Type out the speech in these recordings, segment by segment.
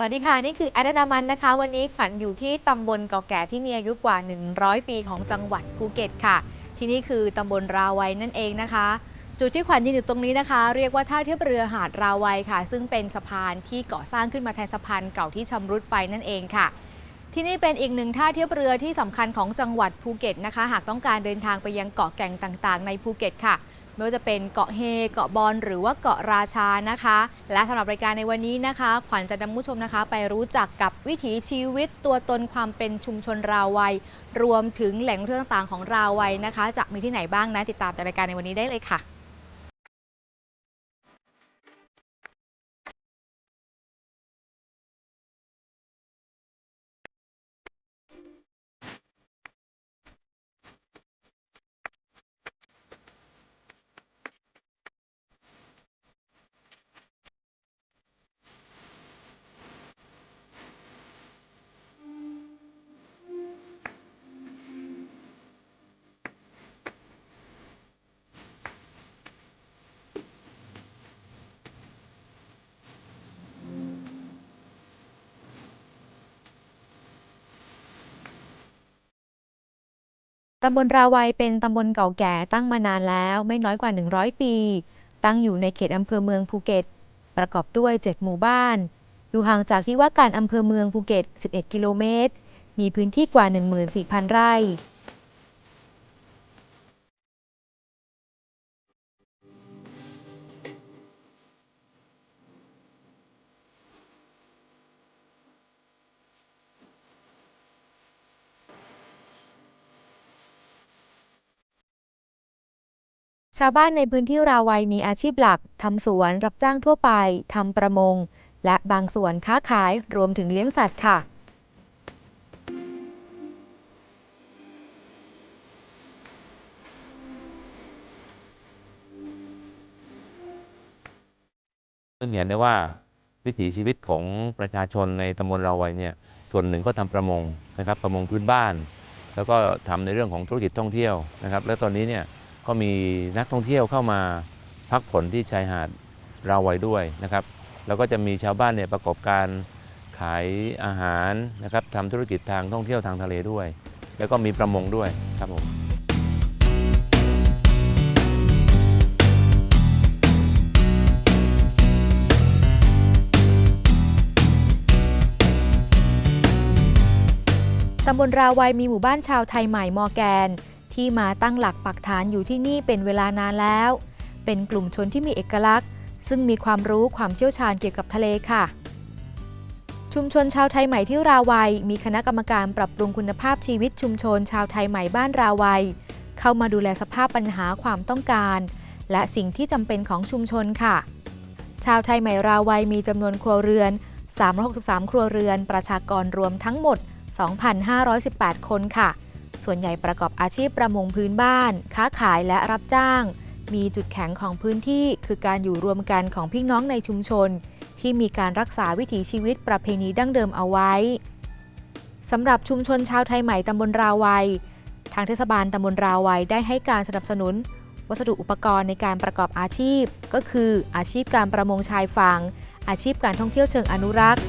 สวัสดีค่ะ นี่คือแอดนามันนะคะ วันนี้ขวัญอยู่ที่ตำบลเก่าแก่ที่มีอายุกว่า 100 ปีของจังหวัดภูเก็ตค่ะ ที่นี่คือตำบลราวัยนั่นเองนะคะ จุดที่ขวัญยืนอยู่ตรงนี้นะคะ เรียกว่าท่าเทียบเรือหาดราวัยค่ะ ซึ่งเป็นสะพานที่ก่อสร้างขึ้นมาแทนสะพานเก่าที่ชำรุดไปนั่นเองค่ะ ที่นี่เป็นอีกหนึ่งท่าเทียบเรือที่สำคัญของจังหวัดภูเก็ตนะคะ หากต้องการเดินทางไปยังเกาะแก่งต่างๆ ในภูเก็ตค่ะ ไม่ว่าจะเป็นเกาะเฮ เกาะบอลหรือว่าเกาะราชานะคะ และสำหรับรายการในวันนี้นะคะ ขวัญจะนำผู้ชมนะคะ ไปรู้จักกับวิถีชีวิตตัวตนความเป็นชุมชนราวัย รวมถึงแหล่งเรื่องต่างๆของราวัยนะคะ จะมีที่ไหนบ้างนะติดตามในรายการในวันนี้ได้เลยค่ะำบลราวัยเป็นตำบลเก่าแก่ตั้งมานานแล้วไม่น้อยกว่า 100 ปี ตั้งอยู่ในเขตอำเภอเมืองภูเก็ต ประกอบด้วย 7 หมู่บ้าน อยู่ห่างจากที่ว่าการอำเภอเมืองภูเก็ต 11 กิโลเมตร มีพื้นที่กว่า 14,000 ไร่ ชาวบ้านในพื้นที่ราวัยมีอาชีพหลัก ทำสวน รับจ้างทั่วไป ทำประมง และบางส่วนค้าขาย รวมถึงเลี้ยงสัตว์ค่ะ ซึ่งเห็นได้ว่าวิถีชีวิตของประชาชนในตำบลราวัยเนี่ย ส่วนหนึ่งก็ทำประมงนะครับ ประมงพื้นบ้าน แล้วก็ทำในเรื่องของธุรกิจท่องเที่ยวนะครับ แล้วตอนนี้เนี่ย ก็มีนักท่องเที่ยวเข้ามาพักผ่อนที่ชายหาดราวัยด้วยนะครับ แล้วก็จะมีชาวบ้านเนี่ยประกอบการขายอาหารนะครับทำธุรกิจทางท่องเที่ยวทางทะเลด้วย แล้วก็มีประมงด้วยครับผมตำบลราวัยมีหมู่บ้านชาวไทยใหม่มอแกน ที่มาตั้งหลักปักฐานอยู่ที่นี่เป็นเวลานานแล้ว เป็นกลุ่มชนที่มีเอกลักษณ์ ซึ่งมีความรู้ความเชี่ยวชาญเกี่ยวกับทะเลค่ะ ชุมชนชาวไทยใหม่ที่ราวัย มีคณะกรรมการปรับปรุงคุณภาพชีวิตชุมชนชาวไทยใหม่บ้านราวัย เข้ามาดูแลสภาพปัญหาความต้องการ และสิ่งที่จำเป็นของชุมชนค่ะ ชาวไทยใหม่ราวัยมีจำนวนครัวเรือน 363 ครัวเรือน ประชากรรวมทั้งหมด 2,518 คนค่ะ ส่วนใหญ่ประกอบอาชีพประมงพื้นบ้าน ค้าขายและรับจ้าง มีจุดแข็งของพื้นที่คือการอยู่รวมกันของพี่น้องในชุมชน ที่มีการรักษาวิถีชีวิตประเพณีดั้งเดิมเอาไว้สำหรับชุมชนชาวไทยใหม่ตำบลราวัย ทางเทศบาลตำบลราวัยได้ให้การสนับสนุน วัสดุอุปกรณ์ในการประกอบอาชีพ ก็คืออาชีพการประมงชายฝั่งอาชีพการท่องเที่ยวเชิงอนุรักษ์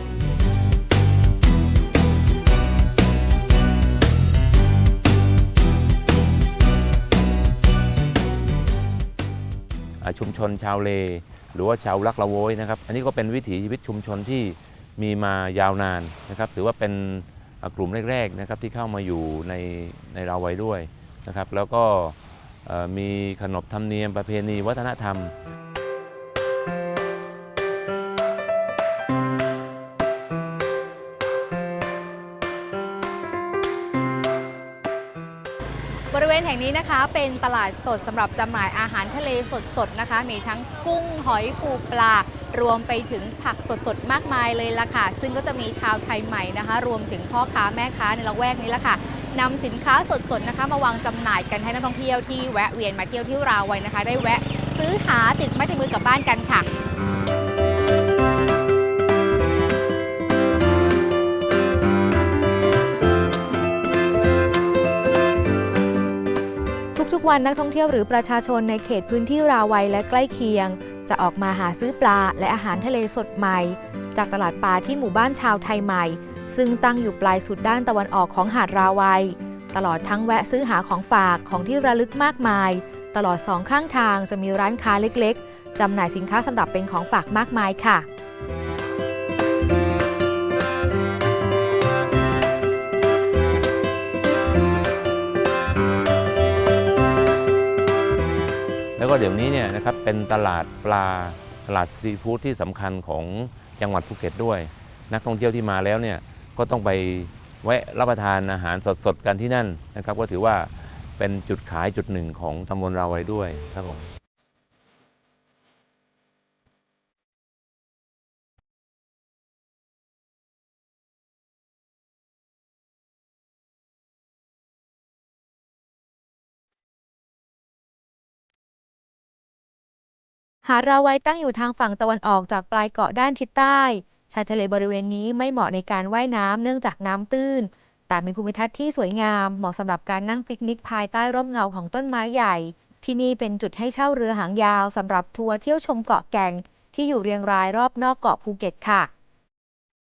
ชุมชนชาวเลหรือว่าชาวลักละโวยนะครับ อันนี้ก็เป็นวิถีชีวิตชุมชนที่มีมายาวนานนะครับ ถือว่าเป็นกลุ่มแรกๆนะครับที่เข้ามาอยู่ในในเราไว้ด้วยนะครับ แล้วก็มีขนบธรรมเนียมประเพณีวัฒนธรรม ริเวณแห่งนี้นะคะ เป็นตลาดสดสำหรับจำหน่ายอาหารทะเลสดๆนะคะ มีทั้งกุ้งหอยปูปลารวมไปถึงผักสดๆ มากมายเลยล่ะค่ะ ซึ่งก็จะมีชาวไทยใหม่นะคะ รวมถึงพ่อค้าแม่ค้าในละแวกนี้ล่ะค่ะนำสินค้าสดๆนะคะ มาวางจำหน่ายกันให้นักท่องเที่ยวที่แวะเวียนมาเที่ยวที่ราวไว้นะคะ ได้แวะซื้อหาติดไม้ติดมือกลับบ้านกันค่ะ กวันนักท่องเที่ยวหรือประชาชนในเขตพื้นที่ราวัยและใกล้เคียง จะออกมาหาซื้อปลาและอาหารทะเลสดใหม่ จากตลาดปลาที่หมู่บ้านชาวไทยใหม่ ซึ่งตั้งอยู่ปลายสุดด้านตะวันออกของหาดราวัย ตลอดทั้งแวะซื้อหาของฝากของที่ระลึกมากมาย ตลอดสองข้างทางจะมีร้านค้าเล็กๆจำหน่ายสินค้าสำหรับเป็นของฝากมากมายค่ะ แล้วก็เดี๋ยวนี้เนี่ยนะครับเป็นตลาดปลาตลาดซีฟู้ดที่สำคัญของจังหวัดภูเก็ตด้วย นักท่องเที่ยวที่มาแล้วเนี่ยก็ต้องไปแวะรับประทานอาหารสดๆกันที่นั่นนะครับ ก็ถือว่าเป็นจุดขายจุดหนึ่งของตำบลเราไว้ด้วยครับผม หาดราวัยตั้งอยู่ทางฝั่งตะวันออกจากปลายเกาะด้านทิศใต้ ชายทะเลบริเวณนี้ไม่เหมาะในการว่ายน้ำเนื่องจากน้ำตื้น แต่มีภูมิทัศน์ที่สวยงาม เหมาะสำหรับการนั่งปิกนิกภายใต้ร่มเงาของต้นไม้ใหญ่ ที่นี่เป็นจุดให้เช่าเรือหางยาวสำหรับทัวร์เที่ยวชมเกาะแก่ง ที่อยู่เรียงรายรอบนอกเกาะภูเก็ตค่ะ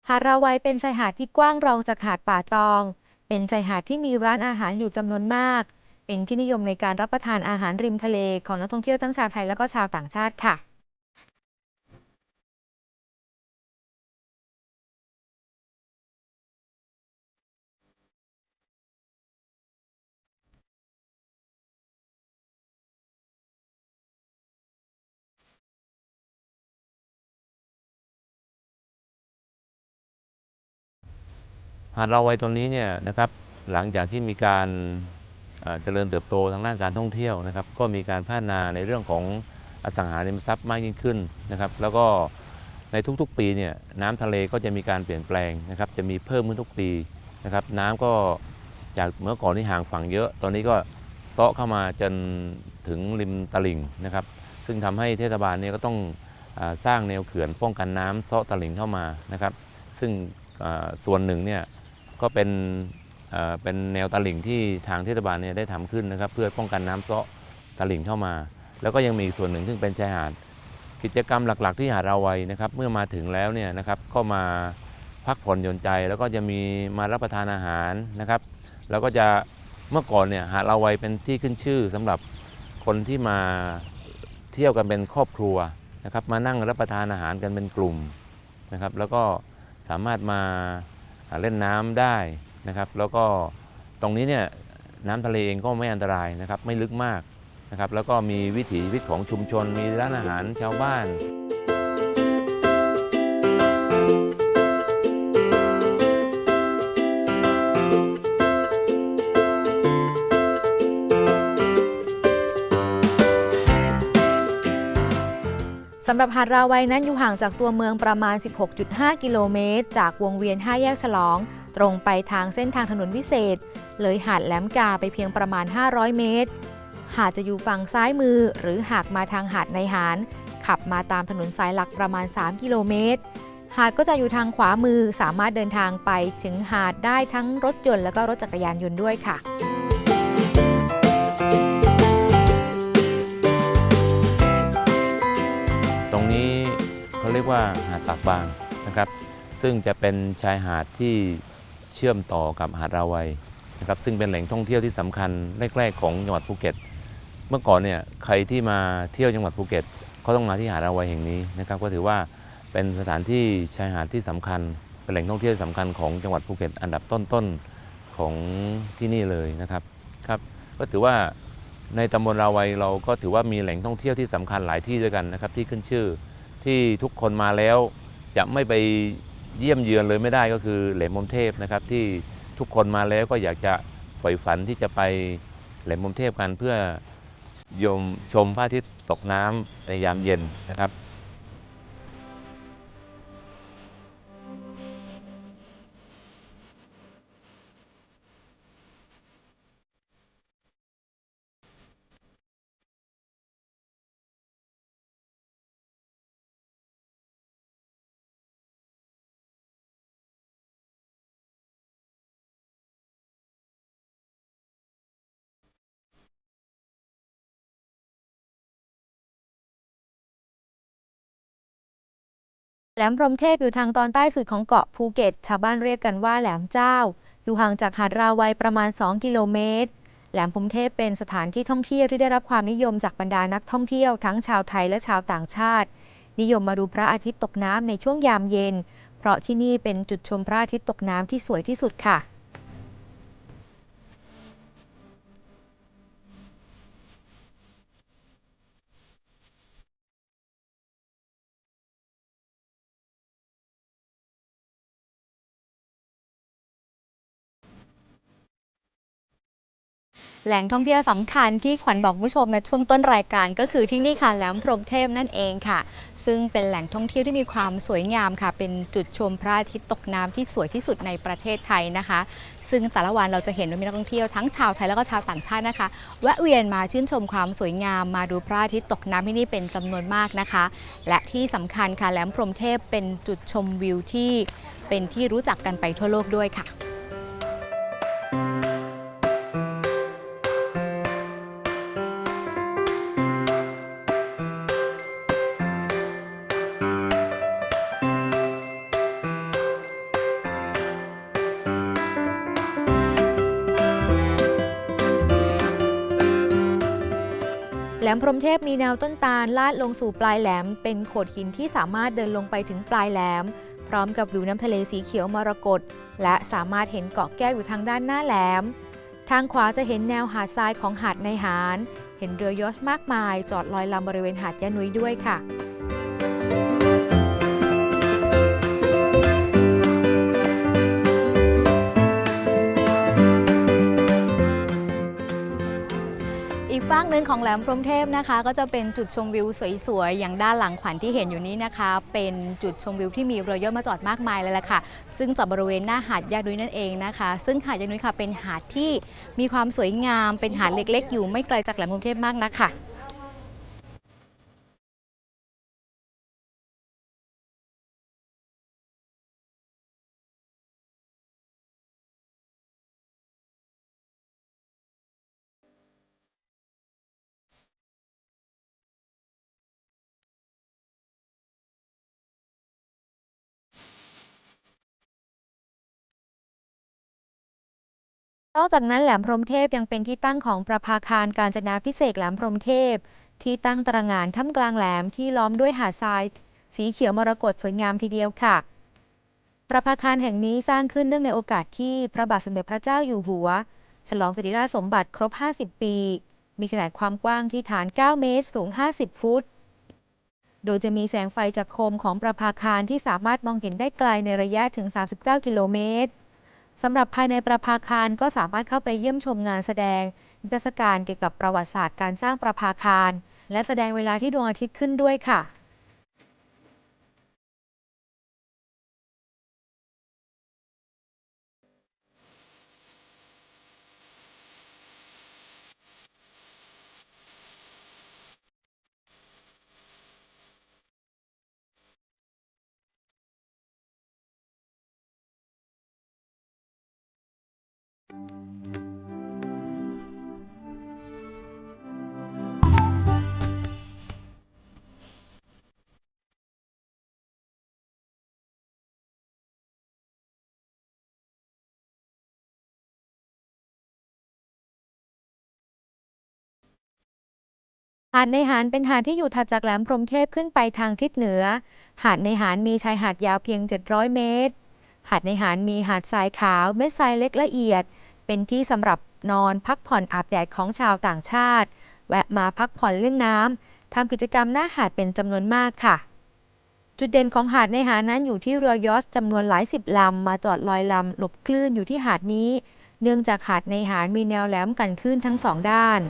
หาดราวัยเป็นชายหาดที่กว้างรองจากหาดป่าตอง เป็นชายหาดที่มีร้านอาหารอยู่จำนวนมาก เป็นที่นิยมในการรับประทานอาหารริมทะเลของนักท่องเที่ยวทั้งชาวไทยและก็ชาวต่างชาติค่ะหาดเราไว้ตรงนี้เนี่ยนะครับหลังจากที่มีการ เจริญเติบโตทางด้านการท่องเที่ยวนะครับ ก็มีการพัฒนาในเรื่องของอสังหาริมทรัพย์มากยิ่งขึ้นนะครับ แล้วก็ในทุกๆปีเนี่ยน้ำทะเลก็จะมีการเปลี่ยนแปลงนะครับ จะมีเพิ่มขึ้นทุกปีนะครับน้ำก็จากเมื่อก่อนที่ห่างฝั่งเยอะ ตอนนี้ก็เซาะเข้ามาจนถึงริมตลิ่งนะครับ ซึ่งทำให้เทศบาลเนี่ยก็ต้องอสร้างแนวเขื่อนป้องกันน้ำเซาะตลิ่งเข้ามานะครับ ซึ่งส่วนหนึ่งเนี่ยก็เป็น เป็นแนวตลิ่งที่ทางเทศบาลเนี่ยได้ทำขึ้นนะครับ เพื่อป้องกันน้ำเซาะตลิ่งเข้ามา แล้วก็ยังมีอีกส่วนหนึ่งซึ่งเป็นชายหาดกิจกรรมหลัก ๆ ที่หาดราวัยนะครับ เมื่อมาถึงแล้วเนี่ยนะครับก็มาพักผ่อนหย่อนใจ แล้วก็จะมีมารับประทานอาหารนะครับ แล้วก็จะเมื่อก่อนเนี่ยหาดราวัยเป็นที่ขึ้นชื่อสำหรับคนที่มาเที่ยวกันเป็นครอบครัวนะครับ มานั่งรับประทานอาหารกันเป็นกลุ่มนะครับ แล้วก็สามารถมาอ่าเล่นน้ำได้ นะครับ แล้วก็ตรงนี้เนี่ยน้ำทะเลเองก็ไม่อันตรายนะครับ ไม่ลึกมากนะครับ แล้วก็มีวิถีชีวิตของชุมชน มีร้านอาหารชาวบ้านสำหรับหาดราวัยนั้นอยู่ห่างจากตัวเมืองประมาณ 16.5 กิโลเมตร จากวงเวียน 5 แยกฉลอง ตรงไปทางเส้นทางถนนวิเศษ เลยหาดแหลมกาไปเพียงประมาณ 500 เมตร หาดจะอยู่ฝั่งซ้ายมือหรือหากมาทางหาดในหารขับมาตามถนนสายหลักประมาณ 3 กิโลเมตร หาดก็จะอยู่ทางขวามือสามารถเดินทางไปถึงหาดได้ทั้งรถยนต์และก็รถจักรยานยนต์ด้วยค่ะตรงนี้เขาเรียกว่าหาดปากบางนะครับ ซึ่งจะเป็นชายหาดที่ เชื่อมต่อกับหาดราวัยนะครับซึ่งเป็นแหล่งท่องเที่ยวที่สำคัญแรกๆของจังหวัดภูเก็ต เมื่อก่อนเนี่ยใครที่มาเที่ยวจังหวัดภูเก็ตเขาต้องมาที่หาดราวัยแห่งนี้นะครับก็ถือว่าเป็นสถานที่ชายหาดที่สำคัญ เป็นแหล่งท่องเที่ยวที่สำคัญของจังหวัดภูเก็ต อันดับต้นๆของที่นี่เลยนะครับครับก็ถือว่าในตำบลราวัยเราก็ถือว่ามีแหล่งท่องเที่ยวที่สำคัญหลายที่ด้วยกันนะครับที่ขึ้นชื่อที่ทุกคนมาแล้วจะไม่ไป เยี่ยมเยือนเลยไม่ได้ก็คือแหลมมมเทพนะครับที่ทุกคนมาแล้วก็อยากจะใฝ่ฝันที่จะไปแหลมมมเทพกันเพื่อยมชมพระอาทิตย์ตกน้ำในยามเย็นนะครับ แหลมพรหมเทพอยู่ทางตอนใต้สุดของเกาะภูเก็ต ชาวบ้านเรียกกันว่าแหลมเจ้า อยู่ห่างจากหาดราวัยประมาณ 2 กิโลเมตร แหลมพรหมเทพเป็นสถานที่ท่องเที่ยวที่ได้รับความนิยมจากบรรดานักท่องเที่ยวทั้งชาวไทยและชาวต่างชาติ นิยมมาดูพระอาทิตย์ตกน้ำในช่วงยามเย็น เพราะที่นี่เป็นจุดชมพระอาทิตย์ตกน้ำที่สวยที่สุดค่ะ แหล่งท่องเที่ยวสำคัญที่ขวัญบอกผู้ชมในช่วงต้นรายการก็คือที่นี่ค่ะแหลมพรหมเทพนั่นเองค่ะ ซึ่งเป็นแหล่งท่องเที่ยวที่มีความสวยงามค่ะ เป็นจุดชมพระอาทิตย์ตกน้ำที่สวยที่สุดในประเทศไทยนะคะ ซึ่งแต่ละวันเราจะเห็นว่ามีนักท่องเที่ยวทั้งชาวไทยแล้วก็ชาวต่างชาตินะคะแวะเวียนมาชื่นชมความสวยงามมาดูพระอาทิตย์ตกน้ำที่นี่เป็นจำนวนมากนะคะ และที่สำคัญค่ะแหลมพรหมเทพเป็นจุดชมวิวที่เป็นที่รู้จักกันไปทั่วโลกด้วยค่ะ แหลมพรมเทพมีแนวต้นตาลลาดลงสู่ปลายแหลม เป็นโขดหินที่สามารถเดินลงไปถึงปลายแหลม พร้อมกับวิวน้ำทะเลสีเขียวมรกตและสามารถเห็นเกาะแก้วอยู่ทางด้านหน้าแหลม ทางขวาจะเห็นแนวหาดทรายของหาดในหาร เห็นเรือยอชมากมาย จอดลอยลำบริเวณหาดยะนุ้ยด้วยค่ะ ฝากหนึ่งของแหลมพรหมเทพนะคะ ก็จะเป็นจุดชมวิวสวยๆ อย่างด้านหลังขวัญที่เห็นอยู่นี้นะคะ เป็นจุดชมวิวที่มีเรือยอดมาจอดมากมายเลยล่ะค่ะ ซึ่งจอดบริเวณหน้าหาดยานุ้ยนั่นเองนะคะ ซึ่งหาดยานุ้ยค่ะเป็นหาดที่มีความสวยงาม เป็นหาดเล็กๆ อยู่ไม่ไกลจากแหลมพรหมเทพมากนักค่ะ นอกจากนั้นแหลมพรหมเทพยังเป็นที่ตั้งของประภาคารการจนาพิเศษแหลมพรหมเทพ ที่ตั้งตระหง่านท่ามกลางแหลมที่ล้อมด้วยหาดทราย สีเขียวมรกตสวยงามทีเดียวค่ะ ประภาคารแห่งนี้สร้างขึ้นเนื่องในโอกาสที่พระบาทสมเด็จพระเจ้าอยู่หัว ฉลองสิริราชสมบัติครบ 50 ปี มีขนาดความกว้างที่ฐาน 9 เมตร สูง 50 ฟุต โดยจะมีแสงไฟจากโคมของประภาคารที่สามารถมองเห็นได้ไกลในระยะถึง 39 กิโลเมตร สำหรับภายในประภาคารก็สามารถเข้าไปเยี่ยมชมงานแสดงนิทรรศการเกี่ยวกับประวัติศาสตร์การสร้างประภาคาร และแสดงเวลาที่ดวงอาทิตย์ขึ้นด้วยค่ะ หาดในหารเป็นหาดที่อยู่ถัดจากแหลมพรหมเทพขึ้นไปทางทิศเหนือ หาดในหารมีชายหาดยาวเพียง 700 เมตร หาดในหารมีหาดทรายขาวเม็ดทรายเล็กละเอียด เป็นที่สำหรับนอนพักผ่อนอาบแดดของชาวต่างชาติ แวะมาพักผ่อนเล่นน้ำทำกิจกรรมหน้าหาดเป็นจำนวนมากค่ะ จุดเด่นของหาดในหานั้นอยู่ที่เรือยอชจำนวนหลายสิบลำมาจอดลอยลำหลบคลื่นอยู่ที่หาดนี้ เนื่องจากหาดในหารมีแนวแหลมกันคลื่นทั้งสองด้าน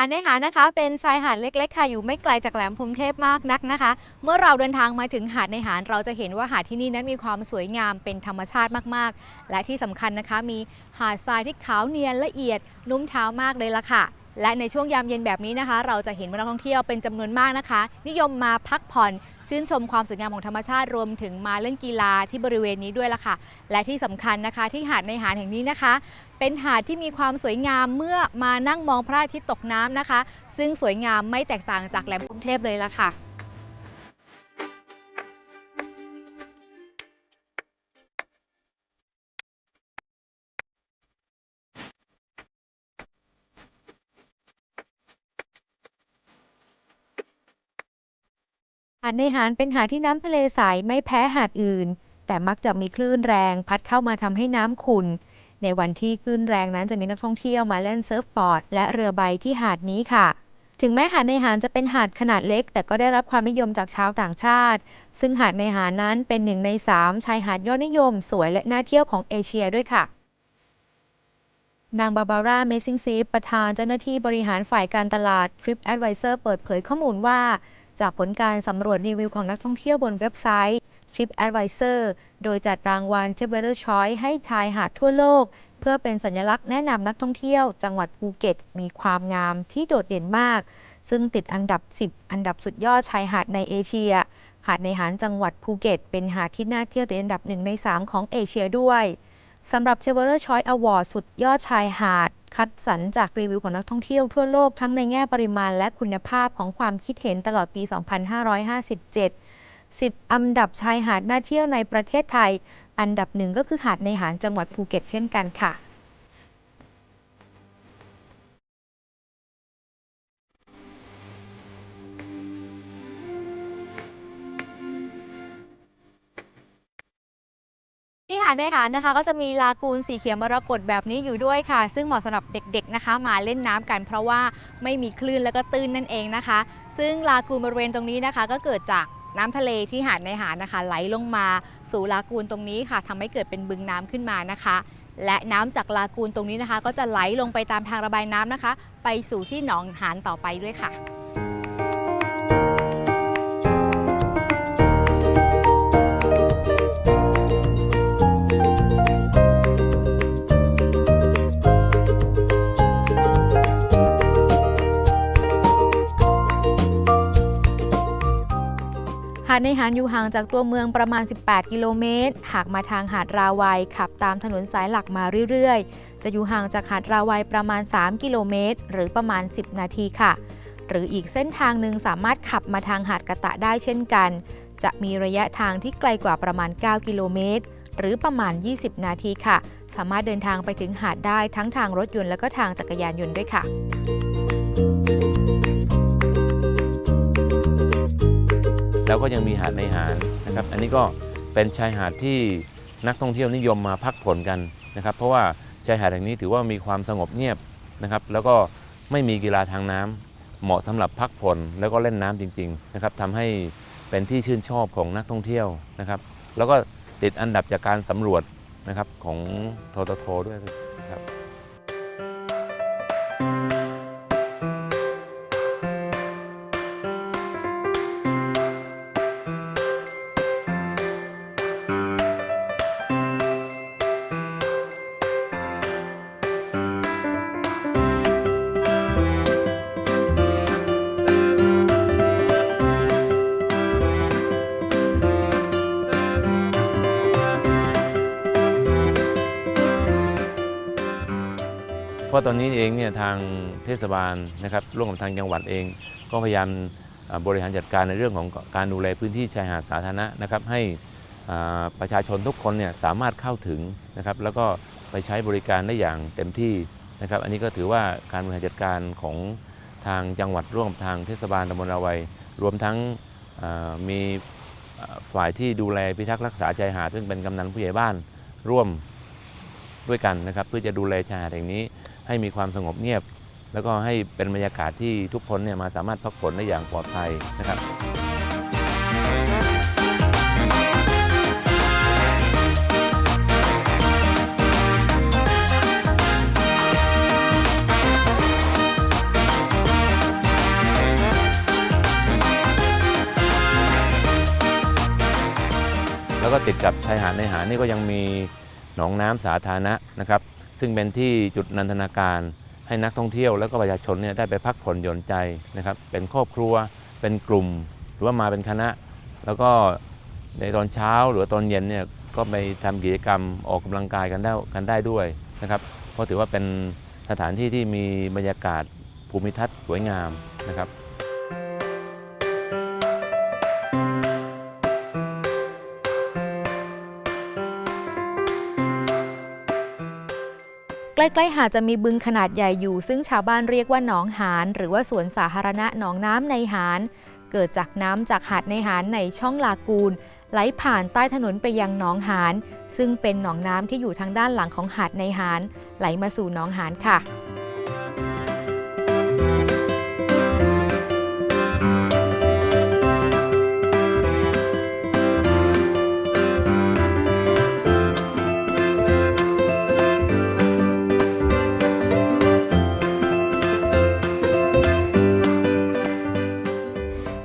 หาดในหาดนะคะ เป็นชายหาดเล็ก ๆ ค่ะ อยู่ไม่ไกลจากแหลมพรหมเทพมากนักนะคะ เมื่อเราเดินทางมาถึงหาดในหาดเราจะเห็นว่าหาดที่นี่นั้นมีความสวยงามเป็นธรรมชาติมากๆ และที่สำคัญนะคะ มีหาดทรายที่ขาวเนียนละเอียด นุ่มเท้ามากเลยล่ะค่ะและในช่วงยามเย็นแบบนี้นะคะ เราจะเห็นว่านักท่องเที่ยวเป็นจำนวนมากนะคะ นิยมมาพักผ่อนชื่นชมความสวยงามของธรรมชาติรวมถึงมาเล่นกีฬาที่บริเวณนี้ด้วยล่ะค่ะ และที่สำคัญนะคะ ที่หาดในหาดแห่งนี้นะคะ เป็นหาดที่มีความสวยงามเมื่อมานั่งมองพระอาทิตย์ตกน้ำนะคะ ซึ่งสวยงามไม่แตกต่างจากแหลมกรุงเทพเลยล่ะค่ะหาดในหารเป็นหาดที่น้ำทะเลใสไม่แพ้หาดอื่น แต่มักจะมีคลื่นแรง พัดเข้ามาทำให้น้ำขุ่น ในวันที่คลื่นแรงนั้นจะมีนักท่องเที่ยวมาเล่นเซิร์ฟบอร์ด และเรือใบที่หาดนี้ค่ะ ถึงแม้หาดในหารจะเป็นหาดขนาดเล็ก แต่ก็ได้รับความนิยมจากชาวต่างชาติ ซึ่งหาดในหานั้นเป็นหนึ่งในสามชายหาดยอดนิยม สวยและน่าเที่ยวของเอเชียด้วยค่ะนางบาบาร่า เมซิงซีประธานเจ้าหน้าที่บริหารฝ่ายการตลาด Trip Advisor เปิดเผยข้อมูลว่า จากผลการสำรวจรีวิวของนักท่องเที่ยวบนเว็บไซต์ Trip Advisor โดยจัดรางวัล Traveler Choice ให้ชายหาดทั่วโลก เพื่อเป็นสัญลักษณ์แนะนำนักท่องเที่ยว จังหวัดภูเก็ต มีความงามที่โดดเด่นมาก ซึ่งติดอันดับ 10 อันดับสุดยอดชายหาดในเอเชีย หาดในหารจังหวัดภูเก็ต เป็นหาดที่น่าเที่ยวติดอันดับหนึ่งใน 3 ของเอเชียด้วยสำหรับ Traveler Choice Award สุดยอดชายหาด คัดสรรจากรีวิวของนักท่องเที่ยวทั่วโลกทั้งในแง่ปริมาณและคุณภาพของความคิดเห็นตลอดปี 2557 10 อันดับชายหาดน่าเที่ยวในประเทศไทย อันดับหนึ่งก็คือหาดในหารจังหวัดภูเก็ตเช่นกันค่ะที่หาดในหารนะคะก็จะมีลากูนสีเขียวมรกตแบบนี้อยู่ด้วยค่ะ ซึ่งเหมาะสำหรับเด็กๆนะคะ มาเล่นน้ำกัน เพราะว่าไม่มีคลื่นแล้วก็ตื้นนั่นเองนะคะ ซึ่งลากูนบริเวณตรงนี้นะคะ ก็เกิดจาก น้ำทะเลที่หาดในหาดนะคะ ไหลลงมาสู่ลากูนตรงนี้ค่ะทำให้เกิดเป็นบึงน้ำขึ้นมานะคะ และน้ำจากลากูนตรงนี้นะคะ ก็จะไหลลงไปตามทางระบายน้ำนะคะ ไปสู่ที่หนองหานต่อไปด้วยค่ะ หาดในหารอยู่ห่างจากตัวเมืองประมาณ 18 กิโลเมตร หากมาทางหาดราวัยขับตามถนนสายหลักมาเรื่อยๆ จะอยู่ห่างจากหาดราวัยประมาณ 3 กิโลเมตร หรือประมาณ 10 นาทีค่ะ หรืออีกเส้นทางหนึ่งสามารถขับมาทางหาดกะตะได้เช่นกัน จะมีระยะทางที่ไกลกว่าประมาณ 9 กิโลเมตร หรือประมาณ 20 นาทีค่ะ สามารถเดินทางไปถึงหาดได้ทั้งทางรถยนต์และก็ทางจักรยานยนต์ด้วยค่ะ แล้วก็ยังมีหาดในหารนะครับ อันนี้ก็เป็นชายหาดที่นักท่องเที่ยวนิยมมาพักผ่อนกันนะครับ เพราะว่าชายหาดแห่งนี้ถือว่ามีความสงบเงียบนะครับ แล้วก็ไม่มีกีฬาทางน้ำเหมาะสำหรับพักผ่อนแล้วก็เล่นน้ำจริงๆนะครับทำให้เป็นที่ชื่นชอบของนักท่องเที่ยวนะครับ แล้วก็ติดอันดับจากการสำรวจนะครับของทททด้วยนะครับ ราะตอนนี้เองเนี่ยทางเทศบาลนะครับร่วมกับทางจังหวัดเอง ก็พยายามบริหารจัดการในเรื่องของการดูแลพื้นที่ชายหาดสาธารณะนะครับให้ประชาชนทุกคนเนี่ยสามารถเข้าถึงนะครับแล้วก็ไปใช้บริการได้อย่างเต็มที่นะครับอันนี้ก็ถือว่าการบริหารจัดการของทางจังหวัดร่วมกับทางเทศบาลตำบลราวัย รวมทั้งมีฝ่ายที่ดูแลพิทักษ์รักษาชายหาดซึ่งเป็นกำนันผู้ใหญ่บ้านร่วมด้วยกันนะครับเพื่อจะดูแลชายหาดแห่งนี้ ให้มีความสงบเงียบ แล้วก็ให้เป็นบรรยากาศที่ทุกคนเนี่ยมาสามารถพักผ่อนได้อย่างปลอดภัยนะครับแล้วก็ติดกับชายหาดในหาดนี่ก็ยังมีหนองน้ำสาธารณะนะครับ ซึ่งเป็นที่จุดนันทนาการ ให้นักท่องเที่ยวแล้วก็ประชาชนเนี่ยได้ไปพักผ่อนหย่อนใจนะครับ เป็นครอบครัว เป็นกลุ่ม หรือว่ามาเป็นคณะ แล้วก็ในตอนเช้าหรือตอนเย็นเนี่ยก็ไปทำกิจกรรมออกกำลังกายกันได้กันได้ด้วยนะครับ เพราะถือว่าเป็นสถานที่ที่มีบรรยากาศภูมิทัศน์สวยงามนะครับ ใกล้ๆหาดจะมีบึงขนาดใหญ่อยู่ ซึ่งชาวบ้านเรียกว่าหนองหาน หรือว่าสวนสาธารณะหนองน้ำในหาน เกิดจากน้ำจากหาดในหานในช่องลากูนไหลผ่านใต้ถนนไปยังหนองหาน ซึ่งเป็นหนองน้ำที่อยู่ทางด้านหลังของหาดในหาน ไหลมาสู่หนองหานค่ะ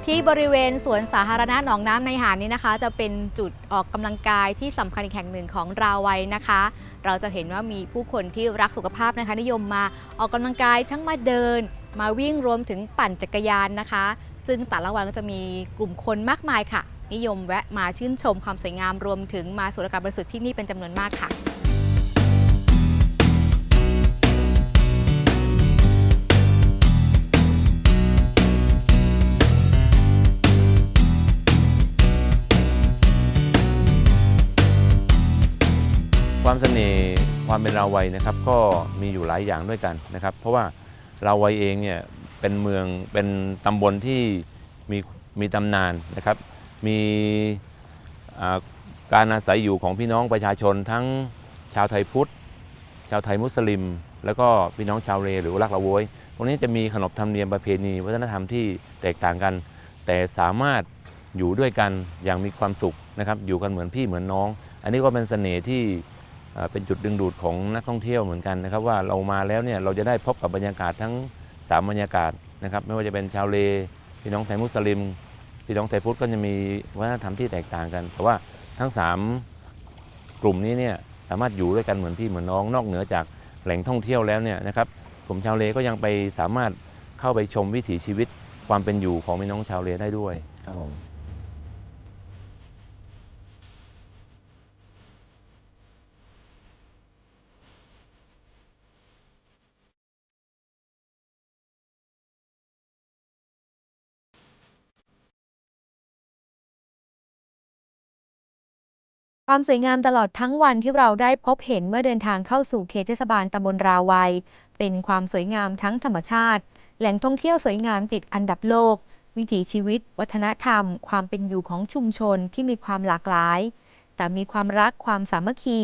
ที่บริเวณสวนสาธารณะหนองน้ำในหาดนี้นะคะ จะเป็นจุดออกกำลังกายที่สำคัญอีกแห่งหนึ่งของราวัยนะคะ เราจะเห็นว่ามีผู้คนที่รักสุขภาพนะคะนิยมมาออกกำลังกายทั้งมาเดิน มาวิ่งรวมถึงปั่นจักรยานนะคะ ซึ่งแต่ละวันก็จะมีกลุ่มคนมากมายค่ะ นิยมแวะมาชื่นชมความสวยงามรวมถึงมาสูดอากาศบริสุทธิ์ที่นี่เป็นจำนวนมากค่ะ ความเสน่ห์ความเป็นราวัยนะครับก็มีอยู่หลายอย่างด้วยกันนะครับ เพราะว่าราวัยเองเนี่ยเป็นเมืองเป็นตำบลที่มีมีตำนานนะครับ มีการอาศัยอยู่ของพี่น้องประชาชนทั้งชาวไทยพุทธ ชาวไทยมุสลิม แล้วก็พี่น้องชาวเรหรือลักละโวยตรงนี้จะมีขนบธรรมเนียมประเพณี วัฒนธรรมที่แตกต่างกัน แต่สามารถอยู่ด้วยกันอย่างมีความสุขนะครับ อยู่กันเหมือนพี่เหมือนน้อง อันนี้ก็เป็นเสน่ห์ที่ เป็นจุดดึงดูดของนักท่องเที่ยวเหมือนกันนะครับว่าเรามาแล้วเนี่ยเราจะได้พบกับบรรยากาศทั้ง 3 บรรยากาศนะครับไม่ว่าจะเป็นชาวเลพี่น้องไทยมุสลิม พี่น้องไทยพุทธก็จะมีวัฒนธรรมที่แตกต่างกัน แต่ว่าทั้ง 3 กลุ่มนี้เนี่ยสามารถอยู่ด้วยกันเหมือนพี่เหมือนน้องนอกเหนือจากแหล่งท่องเที่ยวแล้วเนี่ยนะครับกลุ่มชาวเลก็ยังไปสามารถเข้าไปชมวิถีชีวิตความเป็นอยู่ของพี่น้องชาวเลได้ด้วยครับผม ความสวยงามตลอดทั้งวันที่เราได้พบเห็นเมื่อเดินทางเข้าสู่เขตเทศบาลตำบลราวัย เป็นความสวยงามทั้งธรรมชาติ แหล่งท่องเที่ยวสวยงามติดอันดับโลก วิถีชีวิต วัฒนธรรม ความเป็นอยู่ของชุมชนที่มีความหลากหลาย แต่มีความรักความสามัคคี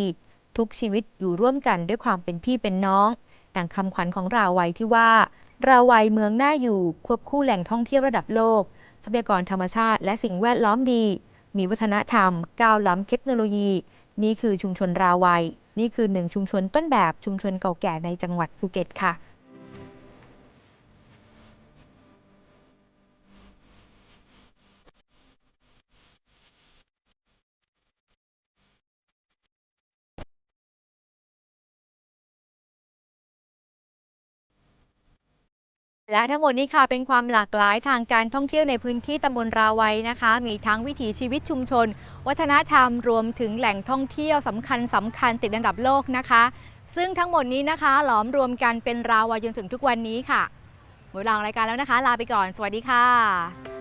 ทุกชีวิตอยู่ร่วมกันด้วยความเป็นพี่เป็นน้องดังคำขวัญของราวัยที่ว่าราวัยเมืองน่าอยู่ควบคู่แหล่งท่องเที่ยวระดับโลกทรัพยากรธรรมชาติและสิ่งแวดล้อมดี มีวัฒนธรรม ก้าวล้ำเทคโนโลยี นี่คือชุมชนราวัย นี่คือหนึ่งชุมชนต้นแบบชุมชนเก่าแก่ในจังหวัดภูเก็ตค่ะ และทั้งหมดนี้ค่ะเป็นความหลากหลายทางการท่องเที่ยวในพื้นที่ตำบลราวัยนะคะ มีทั้งวิถีชีวิตชุมชน วัฒนธรรมรวมถึงแหล่งท่องเที่ยวสำคัญสำคัญติดอันดับโลกนะคะ ซึ่งทั้งหมดนี้นะคะ หลอมรวมกันเป็นราวัยจนถึงทุกวันนี้ค่ะหมดเวลางรายการแล้วนะคะ ลาไปก่อน สวัสดีค่ะ